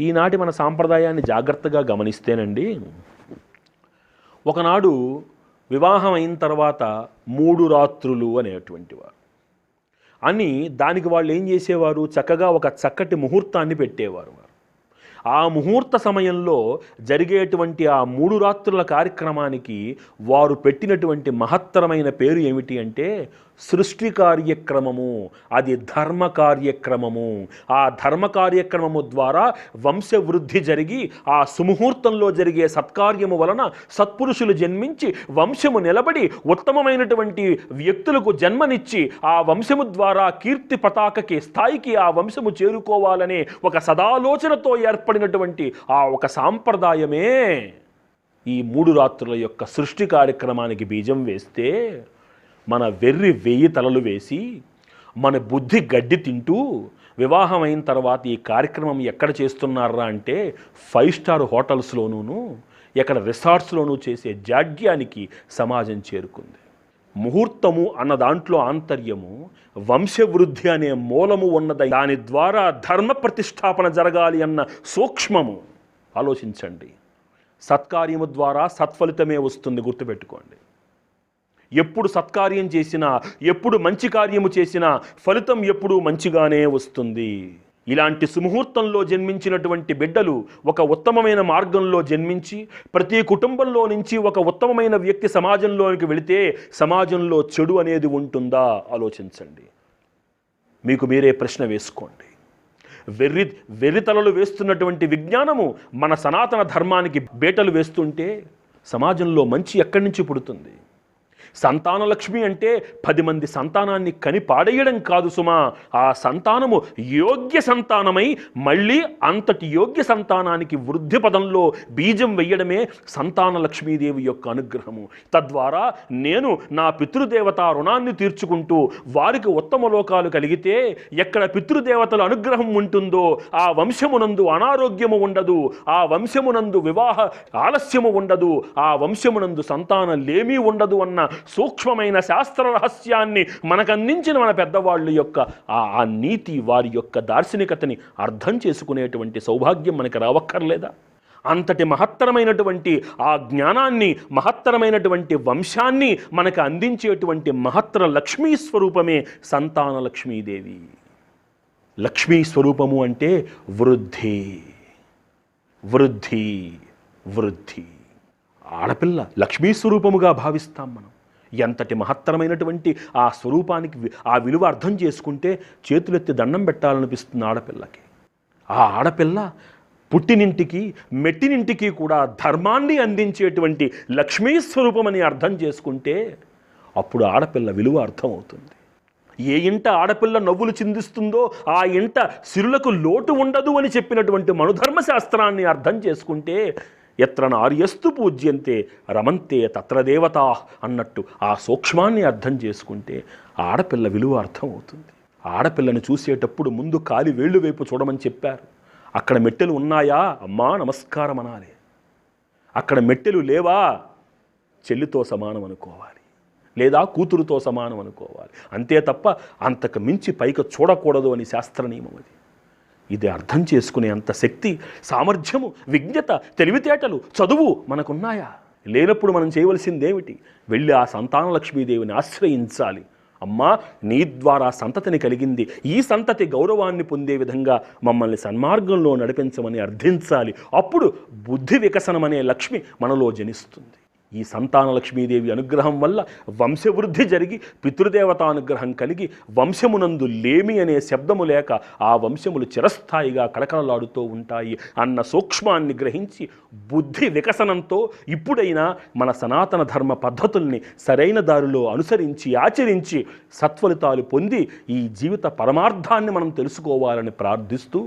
ఈనాటి మన సాంప్రదాయాన్ని జాగ్రత్తగా గమనిస్తేనండి ఒకనాడు వివాహం అయిన తర్వాత మూడు రాత్రులు అనేటువంటి వారు. అని దానికి వాళ్ళు ఏం చేసేవారు? చక్కగా ఒక చక్కటి ముహూర్తాన్ని పెట్టేవారు వారు. ఆ ముహూర్త సమయంలో జరిగేటువంటి ఆ మూడు రాత్రుల కార్యక్రమానికి వారు పెట్టినటువంటి మహత్తరమైన పేరు ఏమిటి అంటే సృష్టి కార్యక్రమము అది ధర్మ కార్యక్రమము ఆ ధర్మ కార్యక్రమము ద్వారా వంశవృద్ధి జరిగి ఆ సుముహూర్తంలో జరిగే సత్కార్యము వలన సత్పురుషులు జన్మించి వంశము నిలబడి ఉత్తమమైనటువంటి వ్యక్తులకు జన్మనిచ్చి ఆ వంశము ద్వారా కీర్తి పతాకకి స్థాయికి ఆ వంశము చేరుకోవాలనే ఒక సదాలోచనతో ఏర్పడినటువంటి ఆ ఒక సాంప్రదాయమే. ఈ మూడు రాత్రుల యొక్క సృష్టి కార్యక్రమానికి బీజం వేస్తే మన వెర్రి వెయ్యి తలలు వేసి మన బుద్ధి గడ్డి తింటూ వివాహం అయిన తర్వాత ఈ కార్యక్రమం ఎక్కడ చేస్తున్నారా అంటే ఫైవ్ స్టార్ హోటల్స్లోనూ ఎక్కడ రిసార్ట్స్లోనూ చేసే జాడ్యానికి సమాజం చేరుకుంది. ముహూర్తము అన్న దాంట్లో ఆంతర్యము వంశవృద్ధి అనే మూలము ఉన్నది దాని ద్వారా ధర్మ ప్రతిష్టాపన జరగాలి అన్న సూక్ష్మము. ఆలోచించండి. సత్కార్యము ద్వారా సత్ఫలితమే వస్తుంది గుర్తుపెట్టుకోండి. ఎప్పుడు సత్కార్యం చేసినా ఎప్పుడు మంచి కార్యము చేసినా ఫలితం ఎప్పుడూ మంచిగానే వస్తుంది. ఇలాంటి సుముహూర్తంలో జన్మించినటువంటి బిడ్డలు ఒక ఉత్తమమైన మార్గంలో జన్మించి ప్రతి కుటుంబంలో నుంచి ఒక ఉత్తమమైన వ్యక్తి సమాజంలోనికి వెళితే సమాజంలో చెడు అనేది ఉంటుందా? ఆలోచించండి. మీకు మీరే ప్రశ్న వేసుకోండి. వెర్రి వెర్రితలలు వేస్తున్నటువంటి విజ్ఞానము మన సనాతన ధర్మానికి బేటలు వేస్తుంటే సమాజంలో మంచి ఎక్కడి నుంచి పుడుతుంది? సంతానలక్ష్మి అంటే పది మంది సంతానాన్ని కని పాడేయడం కాదు సుమా. ఆ సంతానము యోగ్య సంతానమై మళ్ళీ అంతటి యోగ్య సంతానానికి వృద్ధి పదంలో బీజం వెయ్యడమే సంతాన లక్ష్మీదేవి యొక్క అనుగ్రహము. తద్వారా నేను నా పితృదేవత రుణాన్ని తీర్చుకుంటూ వారికి ఉత్తమ లోకాలు కలిగితే ఎక్కడ పితృదేవతల అనుగ్రహం ఉంటుందో ఆ వంశమునందు అనారోగ్యము ఉండదు ఆ వంశమునందు వివాహ ఆలస్యము ఉండదు ఆ వంశమునందు సంతానం లేమీ ఉండదు అన్న సూక్ష్మమైన శాస్త్ర రహస్యాన్ని మనకు అందించిన మన పెద్దవాళ్ళ యొక్క ఆ ఆ నీతి వారి యొక్క దార్శనికతని అర్థం చేసుకునేటువంటి సౌభాగ్యం మనకి రావక్కర్లేదా? అంతటి మహత్తరమైనటువంటి ఆ జ్ఞానాన్ని మహత్తరమైనటువంటి వంశాన్ని మనకు అందించేటువంటి మహత్తర లక్ష్మీ స్వరూపమే సంతాన లక్ష్మీదేవి. లక్ష్మీ స్వరూపము అంటే వృద్ధి. వృద్ధి వృద్ధి. ఆడపిల్ల లక్ష్మీ స్వరూపముగా భావిస్తాం మనం. ఎంతటి మహత్తరమైనటువంటి ఆ స్వరూపానికి ఆ విలువ అర్థం చేసుకుంటే చేతులెత్తి దండం పెట్టాలనిపిస్తుంది ఆడపిల్లకి. ఆ ఆడపిల్ల పుట్టినింటికి మెట్టినింటికి కూడా ధర్మాన్ని అందించేటువంటి లక్ష్మీ స్వరూపమని అర్థం చేసుకుంటే అప్పుడు ఆడపిల్ల విలువ అర్థమవుతుంది. ఏ ఇంట ఆడపిల్ల నవ్వులు చిందిస్తుందో ఆ ఇంట సిరులకు లోటు ఉండదు అని చెప్పినటువంటి మనుధర్మ శాస్త్రాన్ని అర్థం చేసుకుంటే ఎత్ర నార్యస్తు పూజ్యంతే రమంతే తత్ర దేవతా అన్నట్టు ఆ సూక్ష్మాన్ని అర్థం చేసుకుంటే ఆడపిల్ల విలువ అర్థమవుతుంది. ఆడపిల్లను చూసేటప్పుడు ముందు కాలి వేళ్ళు వైపు చూడమని చెప్పారు. అక్కడ మెట్టెలు ఉన్నాయా? అమ్మా నమస్కారం అనాలి. అక్కడ మెట్టెలు లేవా? చెల్లితో సమానం అనుకోవాలి. లేదా కూతురుతో సమానం అనుకోవాలి. అంతే తప్ప అంతకు మించి పైకి చూడకూడదు అని శాస్త్ర నియమం అది. ఇది అర్థం చేసుకునే అంత శక్తి సామర్థ్యము విజ్ఞత తెలివితేటలు చదువు మనకున్నాయా? లేనప్పుడు మనం చేయవలసిందేమిటి? వెళ్ళి ఆ సంతాన లక్ష్మీదేవిని ఆశ్రయించాలి. అమ్మా నీ ద్వారా సంతతిని కలిగింది. ఈ సంతతి గౌరవాన్ని పొందే విధంగా మమ్మల్ని సన్మార్గంలో నడిపించమని అర్థించాలి. అప్పుడు బుద్ధి వికసనం అనే లక్ష్మి మనలో జనిస్తుంది. ఈ సంతాన లక్ష్మీదేవి అనుగ్రహం వల్ల వంశవృద్ధి జరిగి పితృదేవత అనుగ్రహం కలిగి వంశమునందు లేమి అనే శబ్దము లేక ఆ వంశములు చిరస్థాయిగా కళకళలాడుతూ ఉంటాయి అన్న సూక్ష్మాన్ని గ్రహించి బుద్ధి వికసనంతో ఇప్పుడైనా మన సనాతన ధర్మ పద్ధతుల్ని సరైన దారిలో అనుసరించి ఆచరించి సత్ఫలితాలు పొంది ఈ జీవిత పరమార్థాన్ని మనం తెలుసుకోవాలని ప్రార్థిస్తూ